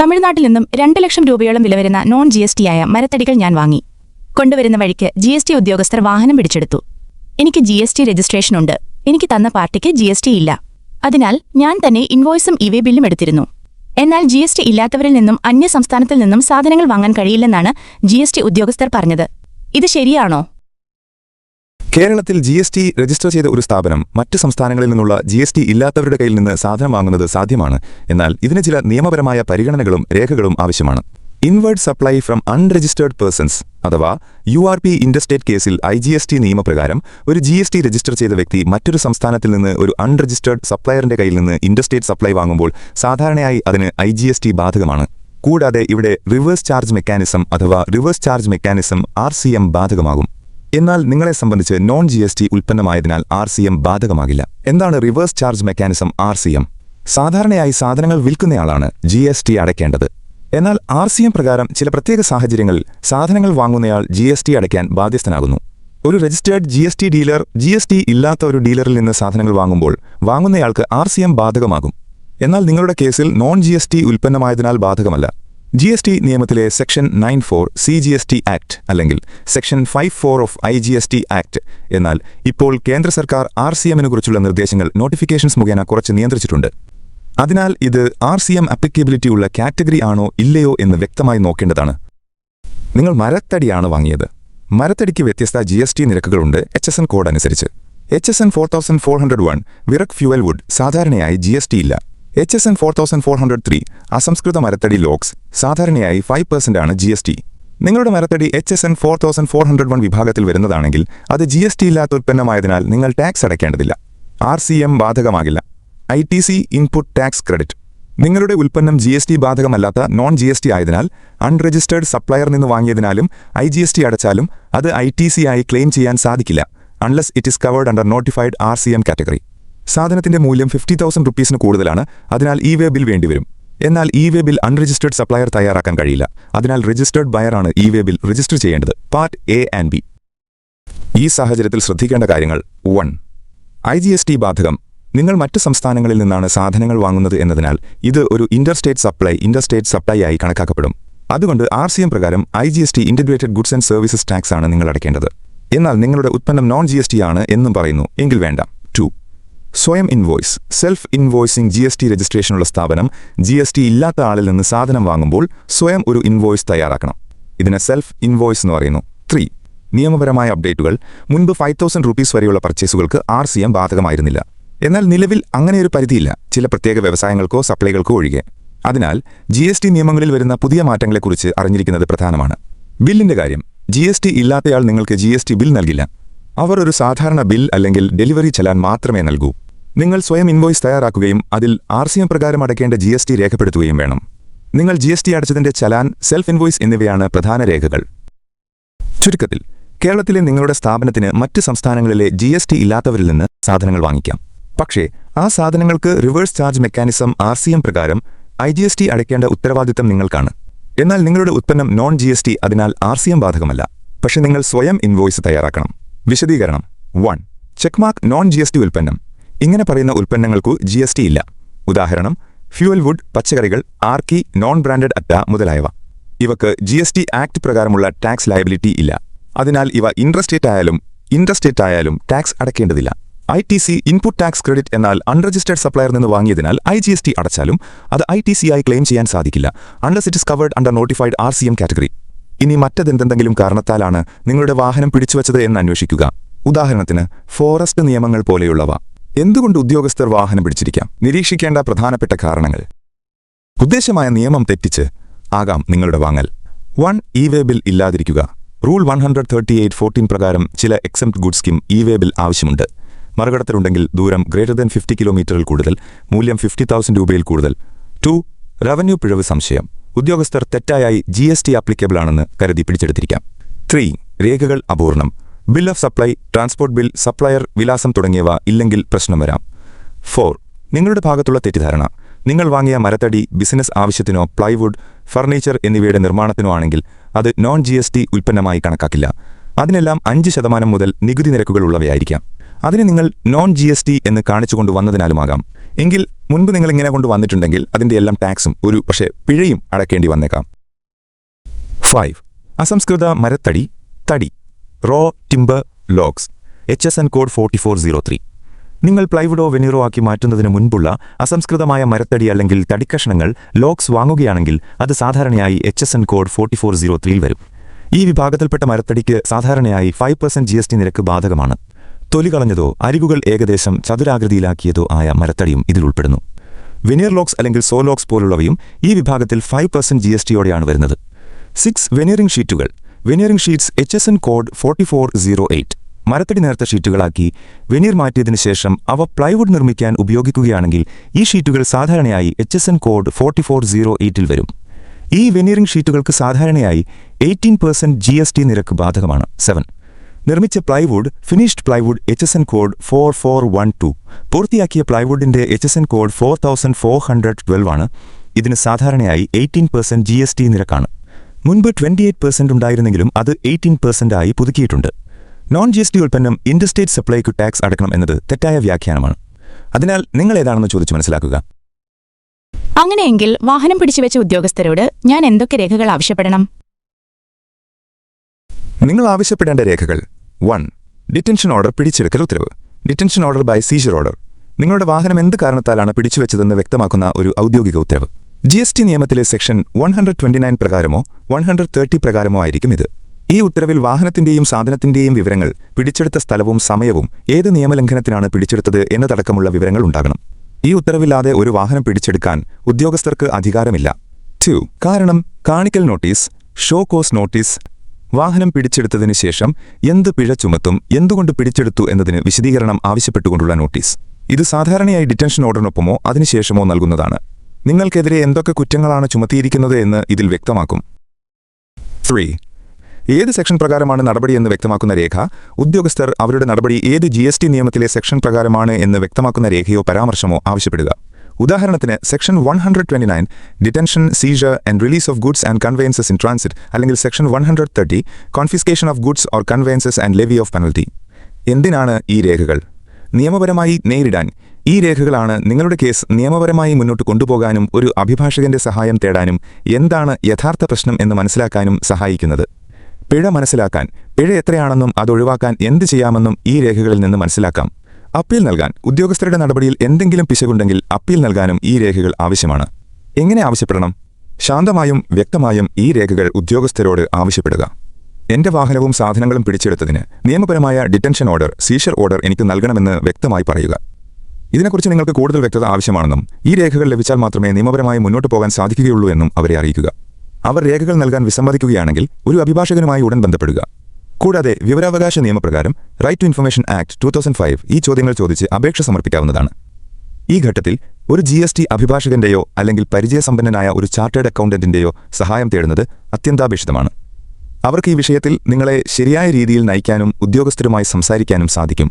തമിഴ്നാട്ടിൽ നിന്നും രണ്ട് ലക്ഷം രൂപയോളം വില വരുന്ന നോൺ ജി എസ് ടിയായ മരത്തടികൾ ഞാൻ വാങ്ങി. കൊണ്ടുവരുന്ന വഴിക്ക് ജി എസ് ടി ഉദ്യോഗസ്ഥർ വാഹനം പിടിച്ചെടുത്തു. എനിക്ക് ജി എസ് ടി രജിസ്ട്രേഷൻ ഉണ്ട്. എനിക്ക് തന്ന പാർട്ടിക്ക് ജി എസ് ടി ഇല്ല. അതിനാൽ ഞാൻ തന്നെ ഇൻവോയ്സും ഇവേ ബില്ലും എടുത്തിരുന്നു. എന്നാൽ ജി എസ് ടി ഇല്ലാത്തവരിൽ നിന്നും അന്യ സംസ്ഥാനത്തിൽ നിന്നും സാധനങ്ങൾ വാങ്ങാൻ കഴിയില്ലെന്നാണ് ജി എസ് ടി ഉദ്യോഗസ്ഥർ പറഞ്ഞത്. ഇത് ശരിയാണോ? കേരളത്തിൽ ജി എസ് ടി രജിസ്റ്റർ ചെയ്ത ഒരു സ്ഥാപനം മറ്റ് സംസ്ഥാനങ്ങളിൽ നിന്നുള്ള ജി എസ് ടി ഇല്ലാത്തവരുടെ കയ്യിൽ നിന്ന് സാധനം വാങ്ങുന്നത് സാധ്യമാണ്. എന്നാൽ ഇതിന് ചില നിയമപരമായ പരിഗണനകളും രേഖകളും ആവശ്യമാണ്. Inward supply from unregistered persons അഥവാ യു ആർ പി ഇൻഡർസ്റ്റേറ്റ് കേസിൽ ഐ ജി എസ് ടി നിയമപ്രകാരം ഒരു ജി എസ് ടി രജിസ്റ്റർ ചെയ്ത വ്യക്തി മറ്റൊരു സംസ്ഥാനത്തിൽ നിന്ന് ഒരു അൺരജിസ്റ്റേർഡ് സപ്ലയറിന്റെ കയ്യിൽ നിന്ന് ഇൻഡർസ്റ്റേറ്റ് സപ്ലൈ വാങ്ങുമ്പോൾ സാധാരണയായി അതിന് ഐ ജി എസ് ടി ബാധകമാണ്. കൂടാതെ ഇവിടെ റിവേഴ്സ് ചാർജ് മെക്കാനിസം അഥവാ reverse charge mechanism R C M ബാധകമാകും. എന്നാൽ നിങ്ങളെ സംബന്ധിച്ച് നോൺ ജി എസ് ടി ഉൽപ്പന്നമായതിനാൽ ആർ സി എം ബാധകമാകില്ല. എന്താണ് reverse charge mechanism R C M സാധാരണയായി സാധനങ്ങൾ വിൽക്കുന്നയാളാണ് ജി എസ് ടി അടയ്ക്കേണ്ടത്. എന്നാൽ ആർ സി എം പ്രകാരം ചില പ്രത്യേക സാഹചര്യങ്ങളിൽ സാധനങ്ങൾ വാങ്ങുന്നയാൾ ജി എസ് ടി അടയ്ക്കാൻ ബാധ്യസ്ഥനാകുന്നു. ഒരു registered G S T dealer G S T ഇല്ലാത്ത ഒരു ഡീലറിൽ നിന്ന് സാധനങ്ങൾ വാങ്ങുമ്പോൾ വാങ്ങുന്നയാൾക്ക് ആർ സി എം ബാധകമാകും. എന്നാൽ നിങ്ങളുടെ കേസിൽ നോൺ ജി എസ് ടി ഉൽപ്പന്നമായതിനാൽ ബാധകമല്ല. ജി എസ് ടി നിയമത്തിലെ section nine four C G S T act അല്ലെങ്കിൽ section five four of I G S T act എന്നാൽ ഇപ്പോൾ കേന്ദ്ര സർക്കാർ ആർ സി എമ്മിനെ കുറിച്ചുള്ള നിർദ്ദേശങ്ങൾ നോട്ടിഫിക്കേഷൻസ് മുഖേന കുറച്ച് നിയന്ത്രിച്ചിട്ടുണ്ട്. അതിനാൽ ഇത് ആർ സി എം അപ്ലിക്കബിലിറ്റി ഉള്ള കാറ്റഗറി ആണോ ഇല്ലയോ എന്ന് വ്യക്തമായി നോക്കേണ്ടതാണ്. നിങ്ങൾ മരത്തടിയാണ് വാങ്ങിയത്. മരത്തടിക്ക് വ്യത്യസ്ത ജി എസ് ടി നിരക്കുകളുണ്ട് എച്ച് എസ് എൻ കോഡ് അനുസരിച്ച്. H S N four thousand four hundred one വിറക് ഫ്യൂവൽ വുഡ് സാധാരണയായി ജി എസ് ടി ഇല്ല. H S N four thousand four hundred three അസംസ്കൃത മരത്തടി ലോക്സ് സാധാരണയായി ഫൈവ് പെർസെന്റ് ആണ് G S T നിങ്ങളുടെ മരത്തടി H S N four thousand four hundred one വിഭാഗത്തിൽ വരുന്നതാണെങ്കിൽ അത് ജി എസ് ടി ഇല്ലാത്ത ഉൽപ്പന്നമായതിനാൽ നിങ്ങൾ ടാക്സ് അടയ്ക്കേണ്ടതില്ല. R C M ബാധകമാകില്ല. I T C input tax credit. നിങ്ങളുടെ ഉൽപ്പന്നം ജി എസ് ടി ബാധകമല്ലാത്ത നോൺ ജി എസ് ടി ആയതിനാൽ അൺരജിസ്റ്റേർഡ് സപ്ലയർ നിന്ന് വാങ്ങിയതിനാലും ഐ ജി എസ് ടി അടച്ചാലും അത് ഐ ടി സി ആയി ക്ലെയിം ചെയ്യാൻ സാധിക്കില്ല unless it is covered under notified R C M category സാധനത്തിന്റെ മൂല്യം ഫിഫ്റ്റി തൗസൻഡ് റുപ്പീസിന് കൂടുതലാണ്. അതിനാൽ ഇ വേ ബിൽ വേണ്ടിവരും. എന്നാൽ E way bill unregistered supplier തയ്യാറാക്കാൻ കഴിയില്ല. അതിനാൽ രജിസ്റ്റേർഡ് ബയറാണ് ഇ വേ ബിൽ രജിസ്റ്റർ ചെയ്യേണ്ടത്. പാർട്ട് എ ആൻഡ് ബി ഈ സാഹചര്യത്തിൽ ശ്രദ്ധിക്കേണ്ട കാര്യങ്ങൾ. One I G S T ബാധകം. നിങ്ങൾ മറ്റ് സംസ്ഥാനങ്ങളിൽ നിന്നാണ് സാധനങ്ങൾ വാങ്ങുന്നത് എന്നതിനാൽ ഇത് ഒരു ഇന്റർസ്റ്റേറ്റ് സപ്ലൈ ഇന്റർസ്റ്റേറ്റ് സപ്ലൈ ആയി കണക്കാക്കപ്പെടും. അതുകൊണ്ട് ആർ സി എം പ്രകാരം I G S T integrated goods and services tax ആണ് നിങ്ങൾ അടയ്ക്കേണ്ടത്. എന്നാൽ നിങ്ങളുടെ ഉത്പന്നം നോൺ ജി എസ് ടി ആണ് എന്നും പറയുന്നു. എങ്കിൽ വേണ്ട. ടു സ്വയം invoice self invoicing G S T രജിസ്ട്രേഷനുള്ള സ്ഥാപനം ജി എസ് ടി ഇല്ലാത്ത ആളിൽ നിന്ന് സാധനം വാങ്ങുമ്പോൾ സ്വയം ഒരു ഇൻവോയ്സ് തയ്യാറാക്കണം. ഇതിനെ സെൽഫ് ഇൻവോയ്സ് എന്ന് പറയുന്നു. ത്രീ നിയമപരമായ അപ്ഡേറ്റുകൾ മുൻപ് ഫൈവ് തൗസൻഡ് റുപ്പീസ് വരെയുള്ള പർച്ചേസുകൾക്ക് ആർ സി എം ബാധകമായിരുന്നില്ല. എന്നാൽ നിലവിൽ അങ്ങനെയൊരു പരിധിയില്ല. ചില പ്രത്യേക വ്യവസായങ്ങൾക്കോ സപ്ലൈകൾക്കോ ഒഴികെ. അതിനാൽ ജി എസ് ടി നിയമങ്ങളിൽ വരുന്ന പുതിയ മാറ്റങ്ങളെക്കുറിച്ച് അറിഞ്ഞിരിക്കുന്നത് പ്രധാനമാണ്. ബില്ലിന്റെ കാര്യം. ജി എസ് ടി ഇല്ലാത്തയാൾ നിങ്ങൾക്ക് ജി എസ് ടി ബിൽ നൽകില്ല. അവർ ഒരു സാധാരണ ബിൽ അല്ലെങ്കിൽ ഡെലിവറി ചെലാൻ മാത്രമേ നൽകൂ. നിങ്ങൾ സ്വയം ഇൻവോയ്സ് തയ്യാറാക്കുകയും അതിൽ ആർ സി എം പ്രകാരം അടയ്ക്കേണ്ട ജി എസ് ടി രേഖപ്പെടുത്തുകയും വേണം. നിങ്ങൾ ജി എസ് ടി അടച്ചതിന്റെ ചലാൻ സെൽഫ് ഇൻവോയ്സ് എന്നിവയാണ് പ്രധാന രേഖകൾ. ചുരുക്കത്തിൽ കേരളത്തിലെ നിങ്ങളുടെ സ്ഥാപനത്തിന് മറ്റ് സംസ്ഥാനങ്ങളിലെ ജി എസ് ടി ഇല്ലാത്തവരിൽ നിന്ന് സാധനങ്ങൾ വാങ്ങിക്കാം. പക്ഷേ ആ സാധനങ്ങൾക്ക് reverse charge mechanism R C M പ്രകാരം ഐ ജി എസ് ടി അടയ്ക്കേണ്ട ഉത്തരവാദിത്തം നിങ്ങൾക്കാണ്. എന്നാൽ നിങ്ങളുടെ ഉത്പന്നം നോൺ ജി എസ് ടി അതിനാൽ ആർ സി എം ബാധകമല്ല. പക്ഷേ നിങ്ങൾ സ്വയം ഇൻവോയ്സ് തയ്യാറാക്കണം. വിശദീകരണം. One checkmark non G S T ഉൽപ്പന്നം. ഇങ്ങനെ പറയുന്ന ഉൽപ്പന്നങ്ങൾക്കു ജി എസ് ടി ഇല്ല. ഉദാഹരണം ഫ്യൂവൽ വുഡ് പച്ചക്കറികൾ ആർക്കി നോൺ ബ്രാൻഡഡ് അറ്റ മുതലായവ. ഇവക്ക് ജി എസ് ടി ആക്ട് പ്രകാരമുള്ള ടാക്സ് ലയബിലിറ്റി ഇല്ല. അതിനാൽ ഇവ ഇൻട്രസ്റ്റേറ്റ് ആയാലും ഇൻട്രസ്റ്റേറ്റ് ആയാലും tax അടയ്ക്കേണ്ടതില്ല I T C input tax credit എന്നാൽ അൺരജിസ്റ്റേർഡ് സപ്ലയർ നിന്ന് വാങ്ങിയതിനാൽ ഐ ജി എസ് ടി അടച്ചാലും അത് ഐ ടി സി ആയി ക്ലെയിം ചെയ്യാൻ സാധിക്കില്ല unless it is covered under notified R C M category ഇനി മറ്റതെന്തെങ്കിലും കാരണത്താലാണ് നിങ്ങളുടെ വാഹനം പിടിച്ചുവച്ചത് എന്ന് അന്വേഷിക്കുക. ഉദാഹരണത്തിന് ഫോറസ്റ്റ് നിയമങ്ങൾ പോലെയുള്ളവ. എന്തുകൊണ്ട് ഉദ്യോഗസ്ഥർ വാഹനം പിടിച്ചിരിക്കാം? നിരീക്ഷിക്കേണ്ട പ്രധാനപ്പെട്ട കാരണങ്ങൾ. ഉദ്ദേശമായ നിയമം തെറ്റിച്ച് ആകാം നിങ്ങളുടെ വാങ്ങൽ. One E way bill ഇല്ലാതിരിക്കുക. Rule one hundred thirty eight fourteen പ്രകാരം ചില exempt good scheme E way bill ആവശ്യമുണ്ട്. മറുകടത്തിലുണ്ടെങ്കിൽ ദൂരം ഗ്രേറ്റർ ദാൻ ഫിഫ്റ്റി കിലോമീറ്ററിൽ കൂടുതൽ മൂല്യം ഫിഫ്റ്റി തൗസൻഡ് രൂപയിൽ കൂടുതൽ. ടു റവന്യൂ പിഴവ് സംശയം. ഉദ്യോഗസ്ഥർ തെറ്റായി ജി എസ് ടി ആപ്ലിക്കബിൾ ആണെന്ന് കരുതി പിടിച്ചെടുത്തിരിക്കാം. ത്രീ രേഖകൾ അപൂർണം. Bill of supply transport bill supplier വിലാസം തുടങ്ങിയവ ഇല്ലെങ്കിൽ പ്രശ്നം വരാം. ഫോർ നിങ്ങളുടെ ഭാഗത്തുള്ള തെറ്റിദ്ധാരണ. നിങ്ങൾ വാങ്ങിയ മരത്തടി ബിസിനസ് ആവശ്യത്തിനോ പ്ലൈവുഡ് ഫർണിച്ചർ എന്നിവയുടെ നിർമ്മാണത്തിനോ ആണെങ്കിൽ അത് നോൺ ജി എസ് ടി ഉൽപ്പന്നമായി കണക്കാക്കില്ല. അതിനെല്ലാം അഞ്ച് ശതമാനം മുതൽ നികുതി നിരക്കുകൾ ഉള്ളവയായിരിക്കാം. അതിന് നിങ്ങൾ നോൺ ജി എസ് ടി എന്ന് കാണിച്ചുകൊണ്ട് വന്നതിനാലുമാകാം. എങ്കിൽ മുൻപ് നിങ്ങൾ ഇങ്ങനെ കൊണ്ട് വന്നിട്ടുണ്ടെങ്കിൽ അതിന്റെ എല്ലാം ടാക്സും ഒരു പക്ഷേ പിഴയും അടക്കേണ്ടി വന്നേക്കാം. ഫൈവ് അസംസ്കൃത മരത്തടി തടി. Raw timber logs H S N code forty four zero three. നിങ്ങൾ പ്ലൈവുഡോ വെനീറോ ആക്കി മാറ്റുന്നതിന് മുൻപുള്ള അസംസ്കൃതമായ മരത്തടി അല്ലെങ്കിൽ തടിക്കഷ്ണങ്ങൾ ലോക്സ് വാങ്ങുകയാണെങ്കിൽ അത് സാധാരണയായി H S N code forty four zero ത്രീയിൽ വരും. ഈ വിഭാഗത്തിൽപ്പെട്ട മരത്തടിക്ക് സാധാരണയായി five percent G S T നിരക്ക് ബാധകമാണ്. തൊലി കളഞ്ഞതോ അരികുകൾ ഏകദേശം ചതുരാകൃതിയിലാക്കിയതോ ആയ മരത്തടിയും ഇതിൽ ഉൾപ്പെടുന്നു. വെനീർ ലോക്സ് അല്ലെങ്കിൽ സോ സോലോക്സ് പോലുള്ളവയും ഈ വിഭാഗത്തിൽ ഫൈവ് പെർസെന്റ് ജി എസ് ടിയോടെയാണ് വരുന്നത്. സിക്സ് വെനീറിംഗ് ഷീറ്റുകൾ veneering sheets H S N code forty four zero eight. മരത്തടി നേർത്ത ഷീറ്റുകളാക്കി വെനീർ മാറ്റിയതിനു ശേഷം അവ പ്ലൈവുഡ് നിർമ്മിക്കാൻ ഉപയോഗിക്കുകയാണെങ്കിൽ ഈ ഷീറ്റുകൾ സാധാരണയായി H S N code forty four zero എയ്റ്റിൽ വരും. ഈ വെനീറിംഗ് ഷീറ്റുകൾക്ക് സാധാരണയായി eighteen percent G S T നിരക്ക് ബാധകമാണ്. സെവൻ. നിർമ്മിച്ച plywood finished plywood H S N code four four one two. പൂർത്തിയാക്കിയ പ്ലൈവുഡിന്റെ H S N code four thousand four hundred twelve ആണ്. ഇതിന് സാധാരണയായി eighteen percent G S T നിരക്കാണ്. മുൻപ് twenty eight percent ഉണ്ടായിരുന്നെങ്കിലും അത് എയ്റ്റീൻ പെർസെന്റ് ആയി പുതുക്കിയിട്ടുണ്ട്. നോൺ ജി എസ് ടി ഉൽപ്പന്നം ഇൻഡസ്ട്രേറ്റ് സപ്ലൈക്ക് ടാക്സ് അടക്കണം എന്നത് തെറ്റായ വ്യാഖ്യാനമാണ്. അതിനാൽ നിങ്ങൾ ഏതാണെന്ന് ചോദിച്ചു മനസ്സിലാക്കുക. അങ്ങനെയെങ്കിൽ വാഹനം പിടിച്ചുവെച്ച ഉദ്യോഗസ്ഥരോട് ഞാൻ എന്തൊക്കെ രേഖകൾ ആവശ്യപ്പെടണം? നിങ്ങൾ ആവശ്യപ്പെടേണ്ട രേഖകൾ. വൺ ഡിറ്റൻഷൻ ഓർഡർ പിടിച്ചെടുക്കൽ ഉത്തരവ്. Detention order by seizure order നിങ്ങളുടെ വാഹനം എന്ത് കാരണത്താലാണ് പിടിച്ചുവെച്ചതെന്ന് വ്യക്തമാക്കുന്ന ഒരു ഔദ്യോഗിക ഉത്തരവ്. ജി എസ് ടി നിയമത്തിലെ section one hundred twenty nine പ്രകാരമോ one hundred thirty പ്രകാരമോ ആയിരിക്കും ഇത്. ഈ ഉത്തരവിൽ വാഹനത്തിന്റെയും സാധനത്തിന്റെയും വിവരങ്ങൾ പിടിച്ചെടുത്ത സ്ഥലവും സമയവും ഏത് നിയമലംഘനത്തിനാണ് പിടിച്ചെടുത്തത് എന്നതടക്കമുള്ള വിവരങ്ങൾ ഉണ്ടാകണം. ഈ ഉത്തരവില്ലാതെ ഒരു വാഹനം പിടിച്ചെടുക്കാൻ ഉദ്യോഗസ്ഥർക്ക് അധികാരമില്ല. ടു. കാരണം കാണിക്കൽ നോട്ടീസ് ഷോ കോസ് നോട്ടീസ് വാഹനം പിടിച്ചെടുത്തതിന് ശേഷം എന്ത് പിഴ ചുമത്തും എന്തുകൊണ്ട് പിടിച്ചെടുത്തു എന്നതിന് വിശദീകരണം ആവശ്യപ്പെട്ടുകൊണ്ടുള്ള നോട്ടീസ്. ഇത് സാധാരണയായി ഡിറ്റൻഷൻ ഓർഡറിനൊപ്പമോ അതിനുശേഷമോ നൽകുന്നതാണ്. നിങ്ങൾക്കെതിരെ എന്തൊക്കെ കുറ്റങ്ങളാണ് ചുമത്തിയിരിക്കുന്നത് എന്ന് ഇതിൽ വ്യക്തമാക്കും. ത്രീ ഏത് സെക്ഷൻ പ്രകാരമാണ് നടപടി എന്ന് വ്യക്തമാക്കുന്ന രേഖ? ഉദ്യോഗസ്ഥർ അവരുടെ നടപടി ഏത് ജി എസ് ടി നിയമത്തിലെ സെക്ഷൻ പ്രകാരമാണ് എന്ന് വ്യക്തമാക്കുന്ന രേഖയോ പരാമർശമോ ആവശ്യപ്പെടുക. ഉദാഹരണത്തിന് section one hundred twenty nine detention seizure and release of goods and conveyances in transit അല്ലെങ്കിൽ section one hundred thirty confiscation of goods or conveyances and levy of penalty എന്തിനാണ് ഈ രേഖകൾ? നിയമപരമായി നേരിടാൻ ഈ രേഖകളാണ് നിങ്ങളുടെ കേസ് നിയമപരമായി മുന്നോട്ട് കൊണ്ടുപോകാനും ഒരു അഭിഭാഷകന്റെ സഹായം തേടാനും എന്താണ് യഥാർത്ഥ പ്രശ്നം എന്ന് മനസ്സിലാക്കാനും സഹായിക്കുന്നത്. പിഴ മനസ്സിലാക്കാൻ പിഴ എത്രയാണെന്നും അത് ഒഴിവാക്കാൻ എന്ത് ചെയ്യാമെന്നും ഈ രേഖകളിൽ നിന്ന് മനസ്സിലാക്കാം. അപ്പീൽ നൽകാൻ ഉദ്യോഗസ്ഥരുടെ നടപടിയിൽ എന്തെങ്കിലും പിശകുണ്ടെങ്കിൽ അപ്പീൽ നൽകാനും ഈ രേഖകൾ ആവശ്യമാണ്. എങ്ങനെ ആവശ്യപ്പെടണം? ശാന്തമായും വ്യക്തമായും ഈ രേഖകൾ ഉദ്യോഗസ്ഥരോട് ആവശ്യപ്പെടുക. എന്റെ വാഹനവും സാധനങ്ങളും പിടിച്ചെടുത്തതിന് നിയമപരമായ ഡിറ്റൻഷൻ ഓർഡർ സീഷർ ഓർഡർ എനിക്ക് നൽകണമെന്ന് വ്യക്തമായി പറയുക. ഇതിനെക്കുറിച്ച് നിങ്ങൾക്ക് കൂടുതൽ വ്യക്തത ആവശ്യമാണെന്നും ഈ രേഖകൾ ലഭിച്ചാൽ മാത്രമേ നിയമപരമായി മുന്നോട്ട് പോകാൻ സാധിക്കുകയുള്ളൂ എന്നും അവരെ അറിയിക്കുക. അവർ രേഖകൾ നൽകാൻ വിസമ്മതിക്കുകയാണെങ്കിൽ ഒരു അഭിഭാഷകനുമായി ഉടൻ ബന്ധപ്പെടുക. കൂടാതെ വിവരാവകാശ നിയമപ്രകാരം right to information act two thousand five ഈ ചോദ്യങ്ങൾ ചോദിച്ച് അപേക്ഷ സമർപ്പിക്കാവുന്നതാണ്. ഈ ഘട്ടത്തിൽ ഒരു ജി എസ് ടി അഭിഭാഷകന്റെയോ അല്ലെങ്കിൽ പരിചയസമ്പന്നനായ ഒരു ചാർട്ടേഡ് അക്കൗണ്ടന്റിന്റെയോ സഹായം തേടുന്നത് അത്യന്താപേക്ഷിതമാണ്. അവർക്ക് ഈ വിഷയത്തിൽ നിങ്ങളെ ശരിയായ രീതിയിൽ നയിക്കാനും ഉദ്യോഗസ്ഥരുമായി സംസാരിക്കാനും സാധിക്കും.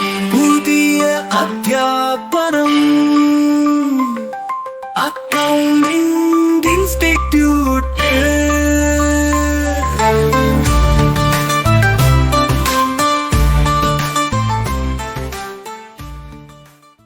ട്രെയിനിങ് ഇൻസ്റ്റിറ്റ്യൂട്ട് പുതിയ അധ്യാപനം